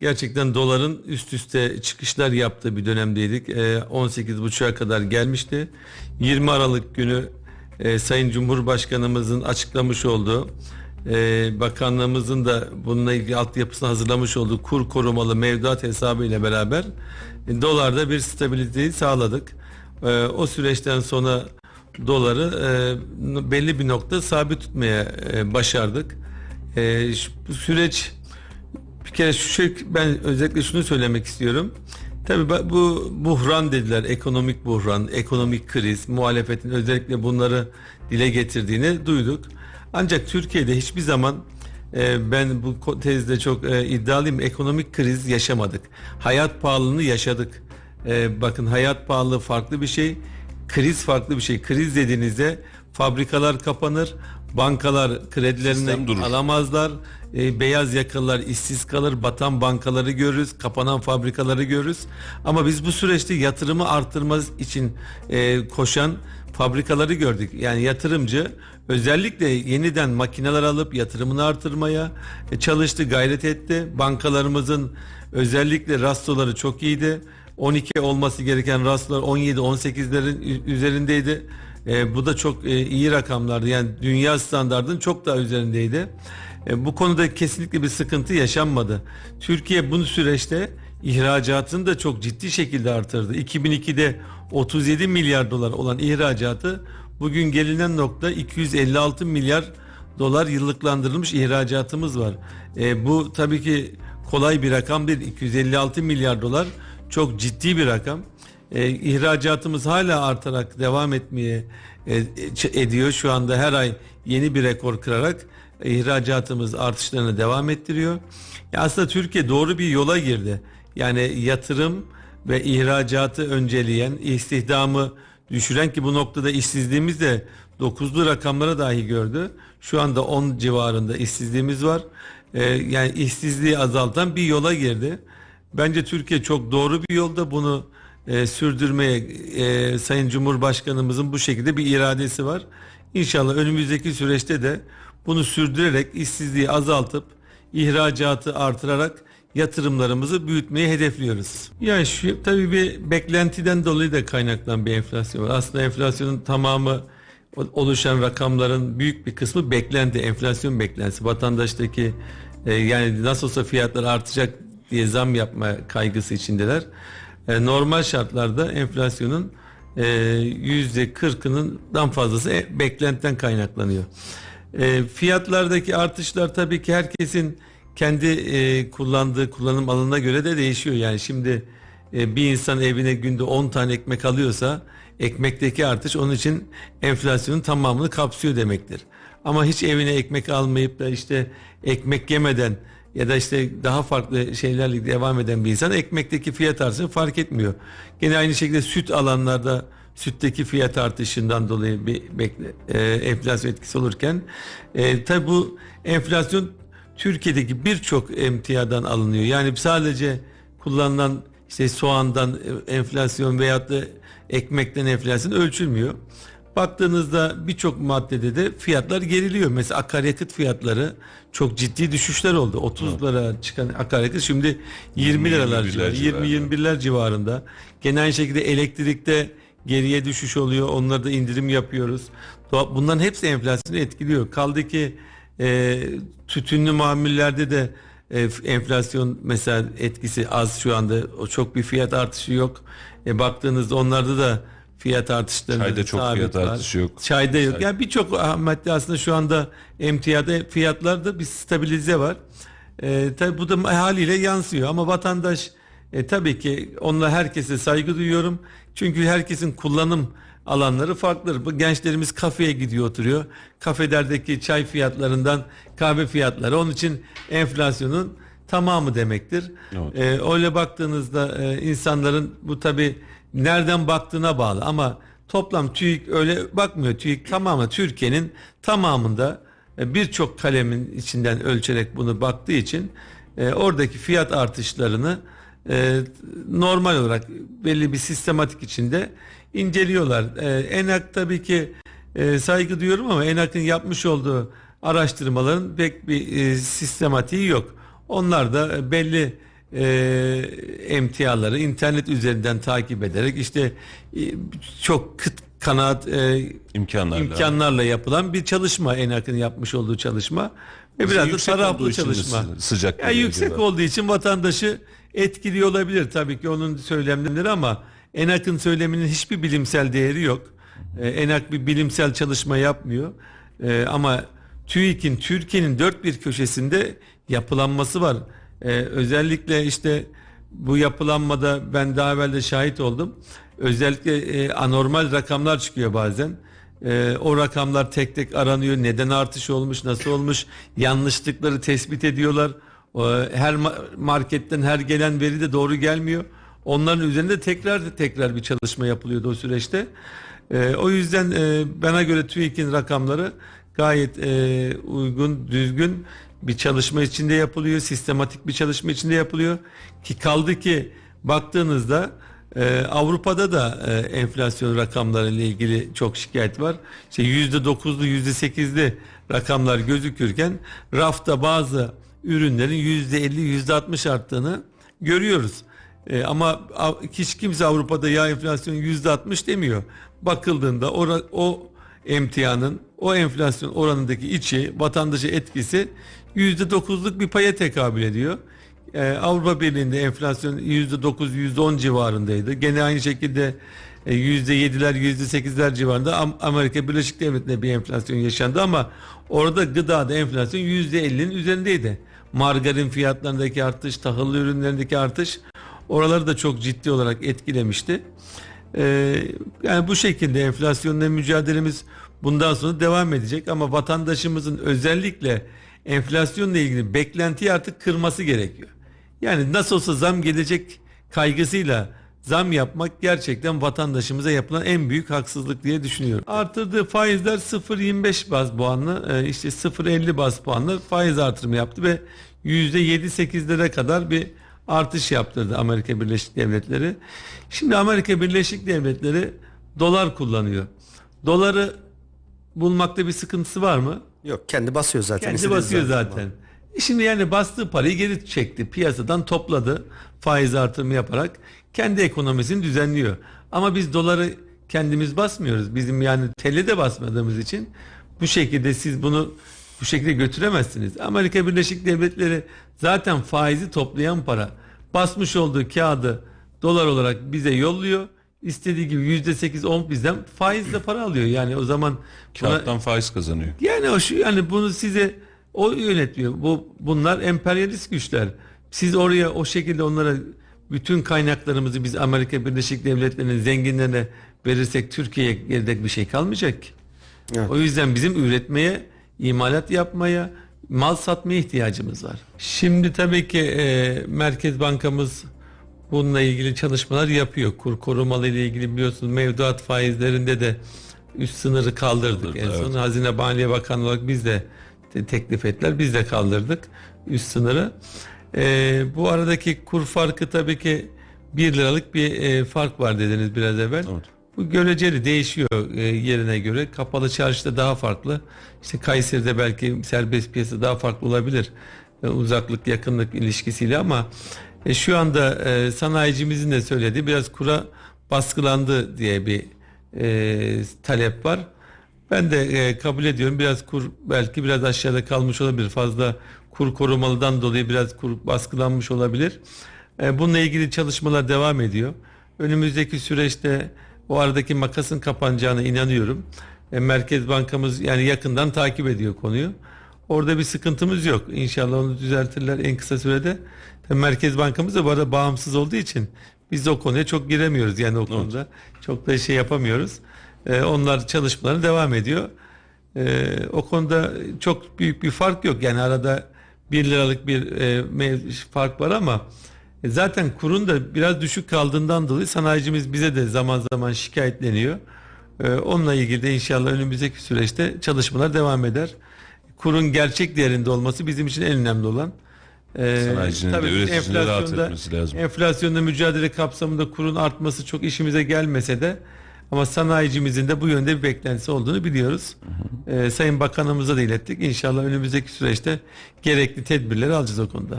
Gerçekten doların üst üste çıkışlar yaptığı bir dönemdeydik. E, 18.5'a kadar gelmişti. 20 Aralık günü e, Sayın Cumhurbaşkanımızın açıklamış olduğu e, bakanlığımızın da bununla ilgili altyapısını hazırlamış olduğu kur korumalı mevduat hesabı ile beraber e, dolarda bir stabiliteyi sağladık. E, o süreçten sonra doları e, belli bir nokta sabit tutmaya e, başardık. E, süreç bir kere şu şey, ben özellikle şunu söylemek istiyorum. Tabii bu buhran dediler, ekonomik buhran, ekonomik kriz, muhalefetin özellikle bunları dile getirdiğini duyduk. Ancak Türkiye'de hiçbir zaman e, ben bu tezde çok e, iddialıyım, ekonomik kriz yaşamadık. Hayat pahalılığını yaşadık. E, bakın hayat pahalılığı farklı bir şey, kriz farklı bir şey. Kriz dediğinizde fabrikalar kapanır, bankalar kredilerini alamazlar. E, beyaz yakalılar işsiz kalır, batan bankaları görürüz, kapanan fabrikaları görürüz. Ama biz bu süreçte yatırımı arttırmaz için e, koşan fabrikaları gördük. Yani yatırımcı özellikle yeniden makineler alıp yatırımını artırmaya e, çalıştı, gayret etti. Bankalarımızın özellikle rastoları çok iyiydi. 12 olması gereken rastolar 17-18'lerin üzerindeydi. E, bu da çok e, iyi rakamlardı. Yani dünya standartının çok daha üzerindeydi. E, bu konuda kesinlikle bir sıkıntı yaşanmadı. Türkiye bu süreçte ihracatını da çok ciddi şekilde artırdı. 2002'de 37 milyar dolar olan ihracatı bugün gelinen nokta 256 milyar dolar yıllıklandırılmış ihracatımız var. E, bu tabii ki kolay bir rakam değil. 256 milyar dolar çok ciddi bir rakam. E, ihracatımız hala artarak devam etmeye e, ediyor. Şu anda her ay yeni bir rekor kırarak ihracatımız artışlarına devam ettiriyor. Ya aslında Türkiye doğru bir yola girdi. Yani yatırım ve ihracatı önceleyen, istihdamı düşüren ki bu noktada işsizliğimiz de 9'lu rakamlara dahi gördü. Şu anda 10 civarında işsizliğimiz var. E, yani işsizliği azaltan bir yola girdi. Bence Türkiye çok doğru bir yolda bunu e, sürdürmeye e, Sayın Cumhurbaşkanımızın bu şekilde bir iradesi var. İnşallah önümüzdeki süreçte de bunu sürdürerek işsizliği azaltıp ihracatı artırarak yatırımlarımızı büyütmeyi hedefliyoruz. Ya şu tabii bir beklentiden dolayı da kaynaklanan bir enflasyon var. Aslında enflasyonun tamamı oluşan rakamların büyük bir kısmı beklenti, enflasyon beklentisi. Vatandaştaki e, yani nasıl olsa fiyatlar artacak diye zam yapma kaygısı içindeler. E, normal şartlarda enflasyonun e, yüzde kırkından fazlası e, beklentiden kaynaklanıyor. E, fiyatlardaki artışlar tabii ki herkesin kendi kullandığı kullanım alanına göre de değişiyor. Yani şimdi bir insan evine günde 10 tane ekmek alıyorsa ekmekteki artış onun için enflasyonun tamamını kapsıyor demektir. Ama hiç evine ekmek almayıp da işte ekmek yemeden ya da işte daha farklı şeylerle devam eden bir insan ekmekteki fiyat artışını fark etmiyor. Gene aynı şekilde süt alanlarda sütteki fiyat artışından dolayı bir bekle, e, enflasyon etkisi olurken e, tabi bu enflasyon Türkiye'deki birçok emtiadan alınıyor. Yani sadece kullanılan işte soğandan e, enflasyon veyahut da ekmekten enflasyon ölçülmüyor. Baktığınızda birçok maddede de fiyatlar geriliyor. Mesela akaryakıt fiyatları çok ciddi düşüşler oldu. 30 lira çıkan akaryakıt şimdi 20 liralar 21'ler civarında, civarında. 20-21'ler civarında. Gene aynı şekilde elektrikte geriye düşüş oluyor. Onları da indirim yapıyoruz. Doğa- Bunların hepsi enflasyonu etkiliyor. Kaldı ki e, tütünlü mamullerde de e, enflasyon mesela etkisi az şu anda. O çok bir fiyat artışı yok. E, baktığınızda onlarda da fiyat artışları Çayda çok sabit fiyat var. artışı yok. Çayda yok. Çay- Yani birçok ah, madde aslında şu anda emtiyada fiyatlarda bir stabilize var. E, tabii bu da haliyle yansıyor ama vatandaş e, tabii ki onunla herkese saygı duyuyorum. Çünkü herkesin kullanım alanları farklıdır. Bu gençlerimiz kafeye gidiyor oturuyor. Kafelerdeki çay fiyatlarından kahve fiyatları onun için enflasyonun tamamı demektir. Evet. Ee, öyle baktığınızda e, insanların bu tabi nereden baktığına bağlı ama toplam TÜİK öyle bakmıyor. TÜİK tamamı Türkiye'nin tamamında e, birçok kalemin içinden ölçerek bunu baktığı için e, oradaki fiyat artışlarını e, normal olarak belli bir sistematik içinde inceliyorlar. E, ENAK tabii ki saygı duyuyorum ama ENAK'ın yapmış olduğu araştırmaların pek bir sistematiği yok. Onlar da belli e, emtiaları internet üzerinden takip ederek işte e, çok kıt kanaat e, imkanlarla. imkanlarla yapılan bir çalışma ENAK'ın yapmış olduğu çalışma ve biraz da taraflı çalışma. sı- sıcak Ya geliyor yüksek acaba? olduğu için vatandaşı etkiliyor olabilir tabii ki onun söylemleri ama ENAK'ın söyleminin hiçbir bilimsel değeri yok. Ee, ENAK bir bilimsel çalışma yapmıyor. Ee, ama TÜİK'in Türkiye'nin dört bir köşesinde yapılanması var. Ee, özellikle işte bu yapılanmada ben daha evvel de şahit oldum. Özellikle e, anormal rakamlar çıkıyor bazen. Ee, o rakamlar tek tek aranıyor. Neden artış olmuş, nasıl olmuş, yanlışlıkları tespit ediyorlar. Ee, her ma- marketten her gelen veri de doğru gelmiyor. Onların üzerinde tekrar tekrar bir çalışma yapılıyordu o süreçte. Ee, o yüzden e, bana göre TÜİK'in rakamları gayet e, uygun, düzgün bir çalışma içinde yapılıyor. Sistematik bir çalışma içinde yapılıyor. Ki kaldı ki baktığınızda ee, Avrupa'da da e, enflasyon rakamları ile ilgili çok şikayet var. İşte %9'lu %8'li rakamlar gözükürken rafta bazı ürünlerin %50 %60 arttığını görüyoruz. Ee, ama hiç kimse Avrupa'da yağ enflasyonu %60 demiyor. Bakıldığında o, o emtianın o enflasyon oranındaki içi vatandaşa etkisi %9'luk bir paya tekabül ediyor. Ee, Avrupa Birliği'nde enflasyon %9 %10 civarındaydı. Gene aynı şekilde e, %7'ler %8'ler civarında Am- Amerika Birleşik Devletleri'nde bir enflasyon yaşandı ama orada gıdada enflasyon %50'nin üzerindeydi. Margarin fiyatlarındaki artış, tahıllı ürünlerindeki artış oraları da çok ciddi olarak etkilemişti. Ee, yani bu şekilde enflasyonla mücadelemiz bundan sonra devam edecek ama vatandaşımızın özellikle enflasyonla ilgili beklentiyi artık kırması gerekiyor. Yani nasıl olsa zam gelecek kaygısıyla zam yapmak gerçekten vatandaşımıza yapılan en büyük haksızlık diye düşünüyorum. Artırdığı faizler 0.25 baz puanlı e, işte 0.50 baz puanlı faiz artırımı yaptı ve %7-8'lere kadar bir artış yaptırdı Amerika Birleşik Devletleri. Şimdi Amerika Birleşik Devletleri dolar kullanıyor. Doları bulmakta bir sıkıntısı var mı? Yok kendi basıyor zaten. Kendi basıyor zaten. E Şimdi yani bastığı parayı geri çekti. Piyasadan topladı. Faiz artırımı yaparak kendi ekonomisini düzenliyor. Ama biz doları kendimiz basmıyoruz. Bizim yani teli de basmadığımız için bu şekilde siz bunu bu şekilde götüremezsiniz. Amerika Birleşik Devletleri zaten faizi toplayan para. Basmış olduğu kağıdı dolar olarak bize yolluyor. İstediği gibi yüzde sekiz on bizden faizle para alıyor. Yani o zaman buna- Kağıttan faiz kazanıyor. yani o şu yani bunu size o yönetiyor. Bu bunlar emperyalist güçler. Siz oraya o şekilde onlara bütün kaynaklarımızı biz Amerika Birleşik Devletleri'nin zenginlerine verirsek Türkiye'ye geride bir şey kalmayacak. Evet. O yüzden bizim üretmeye, imalat yapmaya, mal satmaya ihtiyacımız var. Şimdi tabii ki e, Merkez Bankamız bununla ilgili çalışmalar yapıyor. Kur korumalı ile ilgili biliyorsunuz mevduat faizlerinde de üst sınırı kaldırdık. Kaldırdı, en son evet. Hazine Maliye Bakanlığı olarak biz de te- teklif ettiler. Biz de kaldırdık üst sınırı. E, bu aradaki kur farkı tabii ki 1 liralık bir e, fark var dediniz biraz evvel. Evet. Bu göreceli değişiyor e, yerine göre. Kapalı çarşıda daha farklı. İşte Kayseri'de belki serbest piyasa daha farklı olabilir. E, uzaklık yakınlık ilişkisiyle ama e, şu anda e, sanayicimizin de söylediği biraz kura baskılandı diye bir e, talep var. Ben de e, kabul ediyorum. Biraz kur belki biraz aşağıda kalmış olabilir. Fazla kur korumalıdan dolayı biraz kur baskılanmış olabilir. E, bununla ilgili çalışmalar devam ediyor. Önümüzdeki süreçte o aradaki makasın kapanacağına inanıyorum. E, Merkez Bankamız yani yakından takip ediyor konuyu. Orada bir sıkıntımız yok. İnşallah onu düzeltirler en kısa sürede. Tabii Merkez Bankamız da bu arada bağımsız olduğu için biz de o konuya çok giremiyoruz yani o konuda. Çok da şey yapamıyoruz. E, onlar çalışmaları devam ediyor. E, o konuda çok büyük bir fark yok. Yani arada 1 liralık bir e, fark var ama e, zaten kurun da biraz düşük kaldığından dolayı sanayicimiz bize de zaman zaman şikayetleniyor. E, onunla ilgili de inşallah önümüzdeki süreçte çalışmalar devam eder. Kurun gerçek değerinde olması bizim için en önemli olan. E, Sanayicinin de tabii biz üreticinin de rahat enflasyonda- etmesi lazım. Enflasyonla mücadele kapsamında kurun artması çok işimize gelmese de ama sanayicimizin de bu yönde bir beklentisi olduğunu biliyoruz. Ee, Sayın Bakanımıza da ilettik. İnşallah önümüzdeki süreçte gerekli tedbirleri alacağız o konuda.